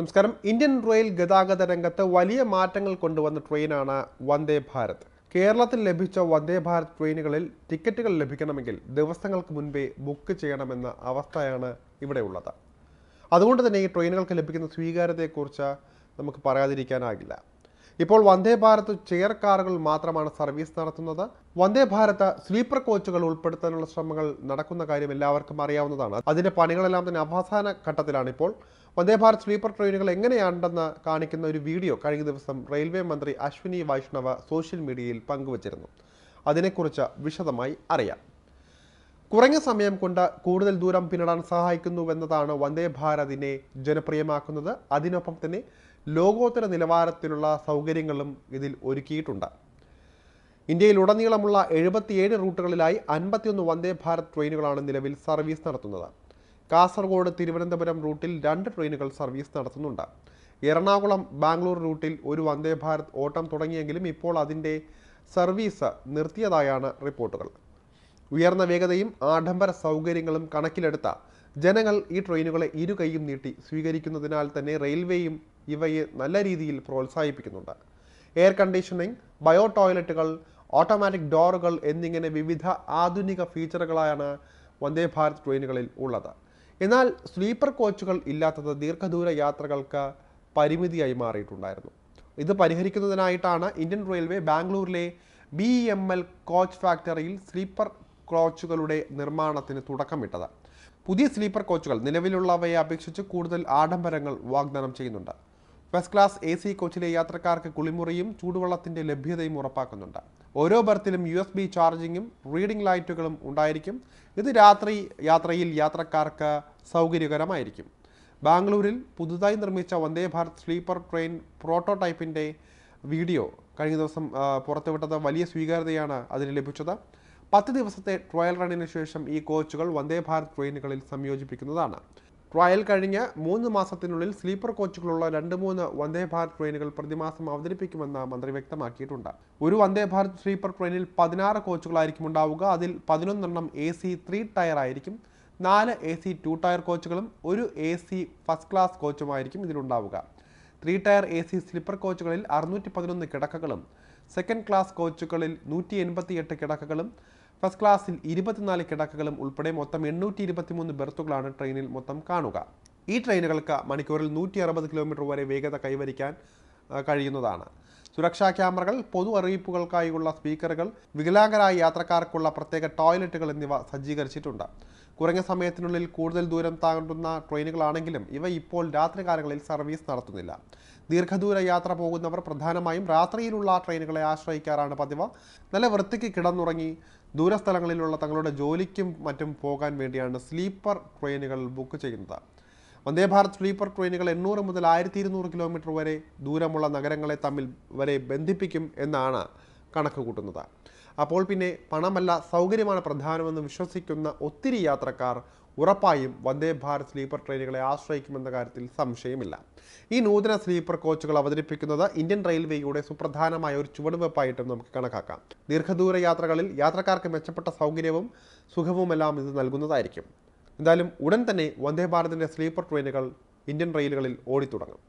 നമസ്കാരം. Indian rail ഗതാഗത രംഗത്ത് വലിയ മാറ്റങ്ങൾ കൊണ്ടുവന്ന ട്രെയിനാണ് വന്ദേ ഭാരത്. കേരളത്തിൽ ലഭിച്ച വന്ദേ ഭാരത് ട്രെയിനുകളിൽ ടിക്കറ്റുകൾ ലഭിക്കണമെങ്കിൽ ദിവസങ്ങൾക്ക് മുൻപേ ബുക്ക് ചെയ്യണമെന്ന അവസ്ഥയാണ് ഇവിടെ ഉള്ളത്. അതുകൊണ്ട് തന്നെ ഈ ട്രെയിനുകൾക്ക് ലഭിക്കുന്ന സ്വീകാര്യതയെക്കുറിച്ച് നമുക്ക് പറയാതിരിക്കാനാകില്ല. ഇപ്പോൾ വന്ദേ ഭാരത് ചെയർ കാറുകൾ മാത്രമാണ് സർവീസ് നടത്തുന്നത്. വന്ദേ ഭാരത് സ്ലീപ്പർ കോച്ചുകൾ ഉൾപ്പെടുത്താനുള്ള ശ്രമങ്ങൾ നടക്കുന്ന കാര്യം എല്ലാവർക്കും അറിയാവുന്നതാണ്. അതിന്റെ പണികളെല്ലാം തന്നെ അവസാന ഘട്ടത്തിലാണ് ഇപ്പോൾ. വന്ദേ ഭാരത് സ്ലീപ്പർ ട്രെയിനുകൾ എങ്ങനെയാണെന്ന് കാണിക്കുന്ന ഒരു വീഡിയോ കഴിഞ്ഞ ദിവസം റെയിൽവേ മന്ത്രി അശ്വിനി വൈഷ്ണവ സോഷ്യൽ മീഡിയയിൽ പങ്കുവച്ചിരുന്നു. അതിനെക്കുറിച്ച് വിശദമായി അറിയാം. കുറഞ്ഞ സമയം കൊണ്ട് കൂടുതൽ ദൂരം പിന്നിടാൻ സഹായിക്കുന്നുവെന്നതാണ് വന്ദേ ഭാരതിനെ ജനപ്രിയമാക്കുന്നത്. അതിനൊപ്പം തന്നെ ലോകോത്തര നിലവാരത്തിലുള്ള സൗകര്യങ്ങളും ഇതിൽ ഒരുക്കിയിട്ടുണ്ട്. ഇന്ത്യയിലുടനീളമുള്ള എഴുപത്തിയേഴ് റൂട്ടുകളിലായി അൻപത്തിയൊന്ന് വന്ദേ ഭാരത് ട്രെയിനുകളാണ് നിലവിൽ സർവീസ് നടത്തുന്നത്. കാസർഗോഡ് തിരുവനന്തപുരം റൂട്ടിൽ രണ്ട് ട്രെയിനുകൾ സർവീസ് നടത്തുന്നുണ്ട്. എറണാകുളം ബാംഗ്ലൂർ റൂട്ടിൽ ഒരു വന്ദേ ഭാരത് ഓട്ടം തുടങ്ങിയെങ്കിലും ഇപ്പോൾ അതിന്റെ സർവീസ് നിർത്തിയതായാണ് റിപ്പോർട്ടുകൾ. ഉയർന്ന വേഗതയും ആഡംബര സൗകര്യങ്ങളും കണക്കിലെടുത്ത ജനങ്ങൾ ഈ ട്രെയിനുകളെ ഇരു കൈയും നീട്ടി സ്വീകരിക്കുന്നതിനാൽ തന്നെ റെയിൽവേയും ഇവയെ നല്ല രീതിയിൽ പ്രോത്സാഹിപ്പിക്കുന്നുണ്ട്. എയർ കണ്ടീഷനിങ് ബയോ ടോയ്ലറ്റുകൾ ഓട്ടോമാറ്റിക് ഡോറുകൾ എന്നിങ്ങനെ വിവിധ ആധുനിക ഫീച്ചറുകളാണ് വന്ദേ ഭാരത് ട്രെയിനുകളിൽ ഉള്ളത്. എന്നാൽ സ്ലീപ്പർ കോച്ചുകൾ ഇല്ലാത്തത് ദീർഘദൂര യാത്രകൾക്ക് പരിമിതിയായി മാറിയിട്ടുണ്ടായിരുന്നു. ഇത് പരിഹരിക്കുന്നതിനായിട്ടാണ് ഇന്ത്യൻ റെയിൽവേ ബാംഗ്ലൂരിലെ ബി എം എൽ കോച്ച് ഫാക്ടറിയിൽ സ്ലീപ്പർ കോച്ചുകളുടെ നിർമ്മാണത്തിന് തുടക്കമിട്ടത്. പുതിയ സ്ലീപ്പർ കോച്ചുകൾ നിലവിലുള്ളവയെ അപേക്ഷിച്ച് കൂടുതൽ ആഡംബരങ്ങൾ വാഗ്ദാനം ചെയ്യുന്നുണ്ട്. ഫസ്റ്റ് ക്ലാസ് എ സി കോച്ചിലെ യാത്രക്കാർക്ക് കുളിമുറിയും ചൂടുവെള്ളത്തിന്റെ ലഭ്യതയും ഉറപ്പാക്കുന്നുണ്ട്. ഓരോ ബർത്തിലും യു എസ് ബി ചാർജിങ്ങും റീഡിംഗ് ലൈറ്റുകളും ഉണ്ടായിരിക്കും. ഇത് രാത്രി യാത്രയിൽ യാത്രക്കാർക്ക് സൗകര്യകരമായിരിക്കും. ബാംഗ്ലൂരിൽ പുതുതായി നിർമ്മിച്ച വന്ദേ ഭാരത് സ്ലീപ്പർ ട്രെയിൻ പ്രോട്ടോടൈപ്പിന്റെ വീഡിയോ കഴിഞ്ഞ ദിവസം പുറത്തുവിട്ടത് വലിയ സ്വീകാര്യതയാണ് അതിന് ലഭിച്ചത്. പത്ത് ദിവസത്തെ ട്രയൽ റണ്ണിന് ശേഷം ഈ കോച്ചുകൾ വന്ദേ ഭാരത് ട്രെയിനുകളിൽ സംയോജിപ്പിക്കുന്നതാണ്. ട്രയൽ കഴിഞ്ഞ് മൂന്ന് മാസത്തിനുള്ളിൽ സ്ലീപ്പർ കോച്ചുകളുള്ള രണ്ട് മൂന്ന് വന്ദേ ഭാരത് ട്രെയിനുകൾ പ്രതിമാസം അവതരിപ്പിക്കുമെന്ന് മന്ത്രി വ്യക്തമാക്കിയിട്ടുണ്ട്. ഒരു വന്ദേ ഭാരത് സ്ലീപ്പർ ട്രെയിനിൽ പതിനാറ് കോച്ചുകളായിരിക്കും ഉണ്ടാവുക. അതിൽ പതിനൊന്നെണ്ണം എ സി ത്രീ ടയർ ആയിരിക്കും. നാല് എ സി ടു ടയർ കോച്ചുകളും ഒരു എ സി ഫസ്റ്റ് ക്ലാസ് കോച്ചുമായിരിക്കും ഇതിലുണ്ടാവുക. Three tier A C sleeper കോച്ചുകളിൽ അറുന്നൂറ്റി പതിനൊന്ന് കിടക്കകളും സെക്കൻഡ് ക്ലാസ് കോച്ചുകളിൽ നൂറ്റി എൺപത്തി എട്ട് കിടക്കകളും ഫസ്റ്റ് ക്ലാസ്സിൽ ഇരുപത്തിനാല് കിടക്കകളും ഉൾപ്പെടെ മൊത്തം എണ്ണൂറ്റി ഇരുപത്തിമൂന്ന് ബെർത്തുകളാണ് ട്രെയിനിൽ മൊത്തം കാണുക. ഈ ട്രെയിനുകൾക്ക് മണിക്കൂറിൽ നൂറ്റി അറുപത് കിലോമീറ്റർ വരെ വേഗത കൈവരിക്കാൻ കഴിയുന്നതാണ്. സുരക്ഷാ ക്യാമറകൾ പൊതു അറിയിപ്പുകൾക്കായുള്ള സ്പീക്കറുകൾ വികലാംഗരായ യാത്രക്കാർക്കുള്ള പ്രത്യേക ടോയ്ലറ്റുകൾ എന്നിവ സജ്ജീകരിച്ചിട്ടുണ്ട്. കുറഞ്ഞ സമയത്തിനുള്ളിൽ കൂടുതൽ ദൂരം താണ്ടുന്ന ട്രെയിനുകളാണെങ്കിലും ഇവ ഇപ്പോൾ രാത്രികാലങ്ങളിൽ സർവീസ് നടത്തുന്നില്ല. ദീർഘദൂര യാത്ര പോകുന്നവർ പ്രധാനമായും രാത്രിയിലുള്ള ട്രെയിനുകളെ ആശ്രയിക്കാറാണ് പതിവ്. നല്ല വൃത്തിക്ക് കിടന്നുറങ്ങി ദൂരസ്ഥലങ്ങളിലുള്ള തങ്ങളുടെ ജോലിക്കും മറ്റും പോകാൻ വേണ്ടിയാണ് സ്ലീപ്പർ ട്രെയിനുകൾ ബുക്ക് ചെയ്യുന്നത്. വന്ദേ ഭാരത് സ്ലീപ്പർ ട്രെയിനുകൾ എണ്ണൂറ് മുതൽ ആയിരത്തി ഇരുന്നൂറ് കിലോമീറ്റർ വരെ ദൂരമുള്ള നഗരങ്ങളെ തമ്മിൽ വരെ ബന്ധിപ്പിക്കും എന്നാണ് കണക്ക് കൂട്ടുന്നത്. അപ്പോൾ പിന്നെ പണമല്ല സൗകര്യമാണ് പ്രധാനമെന്ന് വിശ്വസിക്കുന്ന ഒത്തിരി യാത്രക്കാർ ഉറപ്പായും വന്ദേ ഭാരത് സ്ലീപ്പർ ട്രെയിനുകളെ ആശ്രയിക്കുമെന്ന കാര്യത്തിൽ സംശയമില്ല. ഈ നൂതന സ്ലീപ്പർ കോച്ചുകൾ അവതരിപ്പിക്കുന്നത് ഇന്ത്യൻ റെയിൽവേയുടെ സുപ്രധാനമായ ഒരു ചുവടുവെപ്പായിട്ടും നമുക്ക് കണക്കാക്കാം. ദീർഘദൂര യാത്രകളിൽ യാത്രക്കാർക്ക് മെച്ചപ്പെട്ട സൗകര്യവും സുഖവുമെല്ലാം ഇത് നൽകുന്നതായിരിക്കും. എന്തായാലും ഉടൻ തന്നെ വന്ദേ ഭാരതിന്റെ സ്ലീപ്പർ ട്രെയിനുകൾ ഇന്ത്യൻ റെയിലുകളിൽ ഓടിത്തുടങ്ങും.